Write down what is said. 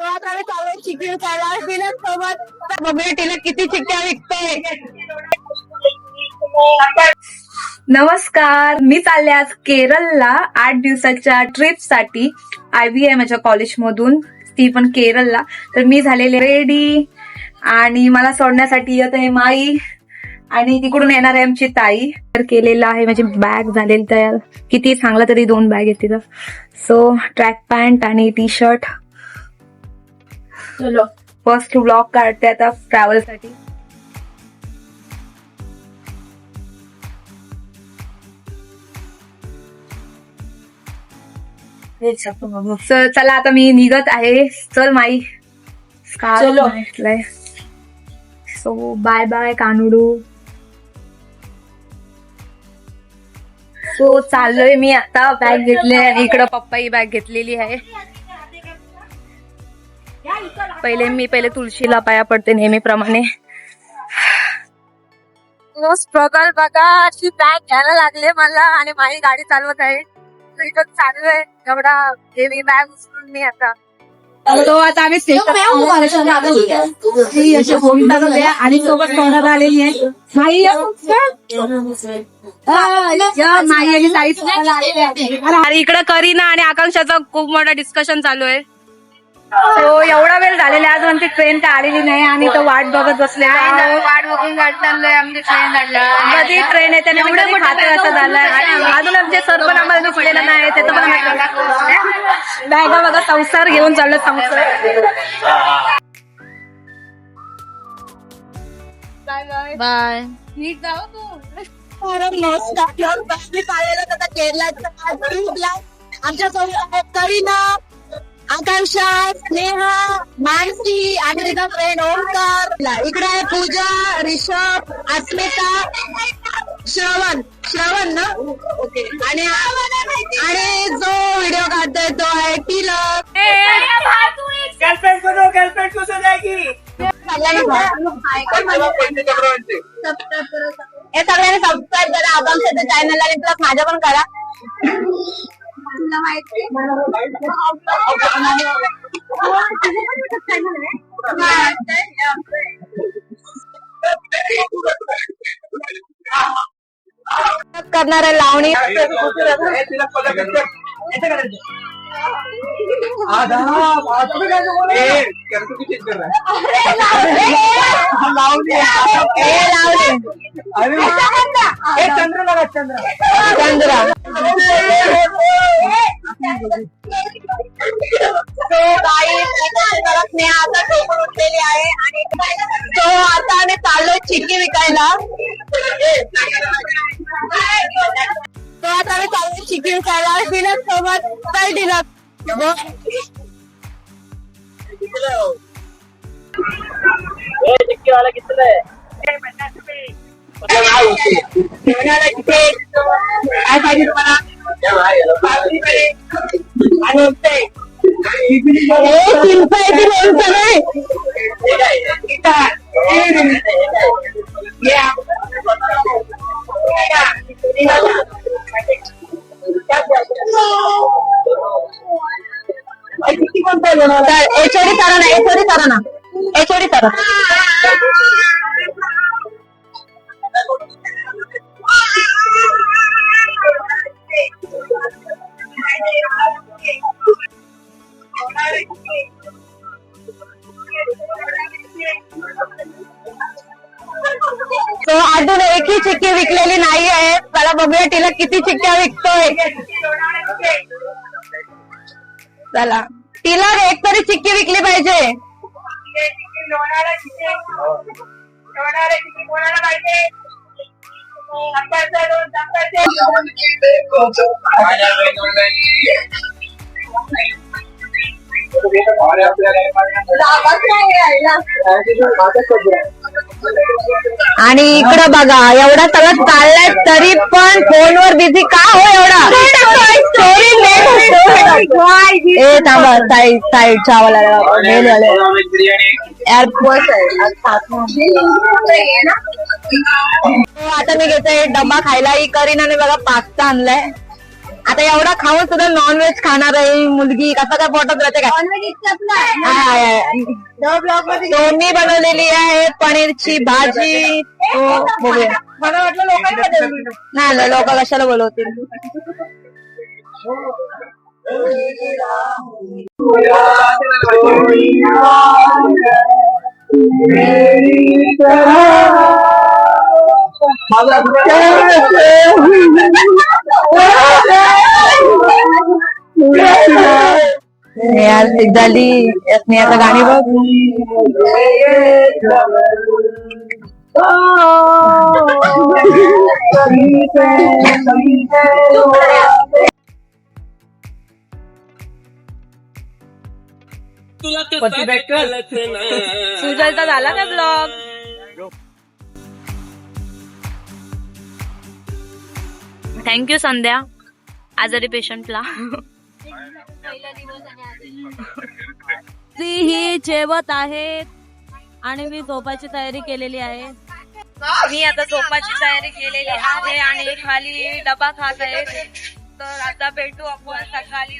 तो आता आम्ही चिकन सोबत. किती चिक्क्या विकतोय. नमस्कार मी चालले आज केरळला आठ दिवसाच्या ट्रिपसाठी आय बी आहे माझ्या कॉलेजमधून ती पण केरळला. तर मी झालेले रेडी. आणि मला सोडण्यासाठी येत आहे माई. आणि तिकडून येणार आहे आमची ताई. तर केलेलं आहे माझी बॅग झालेली तयार. किती चांगला तरी दोन बॅग आहेत तिथं. सो ट्रॅक पॅन्ट आणि टी शर्ट चलो फर्स्ट ब्लॉग काढते आता ट्रॅव्हलसाठी तर चला आता मी निघत आहे. चल माई. चलो. सो बाय बाय कानुडू. सो चाललोय मी आता. बॅग घेतली आणि इकडं पप्पा ही बॅग घेतलेली आहे. पहिले मी पहिले तुळशीला पाया पडते नेहमीप्रमाणे. स्ट्रगल बघा अशी बॅग घ्यायला लागले मला आणि माझी गाडी चालवत आहे. चालू आहे. एवढा हेवी बॅग उचलून मी आता. तो आता आम्ही आणि सोबत आलेली आहे. माई माई इकडं करीना आणि आकांक्षाचं खूप मोठं डिस्कशन चालू आहे. तो एवढा वेळ झालेला आहे. अजून ती ट्रेन काय आलेली नाही. आणि तो वाट बघत बसले वाट बघून वाट चाललोय आमची ट्रेन कधी ट्रेन येते आणि एवढे खाते असं झालंय. अजून आमचे सर पण आम्हाला दिसलेलं नाही. त्याचं पण बॅगा बघा संसार घेऊन चाललो संसार. बाय नीट जाऊ तू. होतं केरळाच्या ट्रिपला आमच्या करीना. आकांक्षा स्नेहा मानसी आणि तिचा फ्रेंड ओमकार इकडे आहे पूजा रिषभ अस्मिता श्रवण. श्रवण ना? ओके आणि आणि जो व्हिडिओ काढतोय तो आहे टिलक गर्लफ्रेंड को दो गर्लफ्रेंड को सजाएगी हे सगळ्यांनी सबस्क्राईब करा आकांक्षाच्या चॅनलला आणि प्लस माझ्या पण करा. तुला माहिती करणार आहे. लावणी है. लावणी. चंद्र चंद्रा. तो गाई स्नेहा आता ठोकून उठलेली आहे आणि तो आता आम्ही चाललोय चिक्की विकायला. तो आता आम्ही चाललोय चिक्की विकायला डिलक सोबत काय डिलक काय पाहिजे तुम्हाला आणि ते चिंचायची लोणचं नाही एचोडी करा ना एचोडी करा ना एचोडी विकलेली नाही आहे चला बघूया तिला किती चिक्क्या विकतोय चला तिला एक तरी चिक्की विकली पाहिजे आणि इकडं बघा एवढा सगळं चाललाय तरी पण फोनवर बिझी का हो एवढा? ए थांबा साईड साईडच्या वाला मेल वाले एअरपोर्ट आता मी घेते डब्बा खायला. ही करीनाने बघा पास्ता आणलाय. आता एवढा खाऊन सुद्धा नॉनव्हेज खाणार आहे ही मुलगी कसं काय पोटात राहते काय? मी बनवलेली आहे पनीरची भाजी तो बघूया मला. वाटलं लोकांनी नाही लोक कशाला बोलवतील यार सिद्ध झाली स्नेहाचं गाणी बघ. सुजलचा झाला का ब्लॉग थँक्यू संध्या. आजारी पेशंटला ती ही जेवत आहेत आणि मी झोपाची तयारी केलेली आहे. मी आता झोपाची तयारी केलेली आहे आणि खाली डबा खात आहे. तर आता भेटू आपण. सकाळी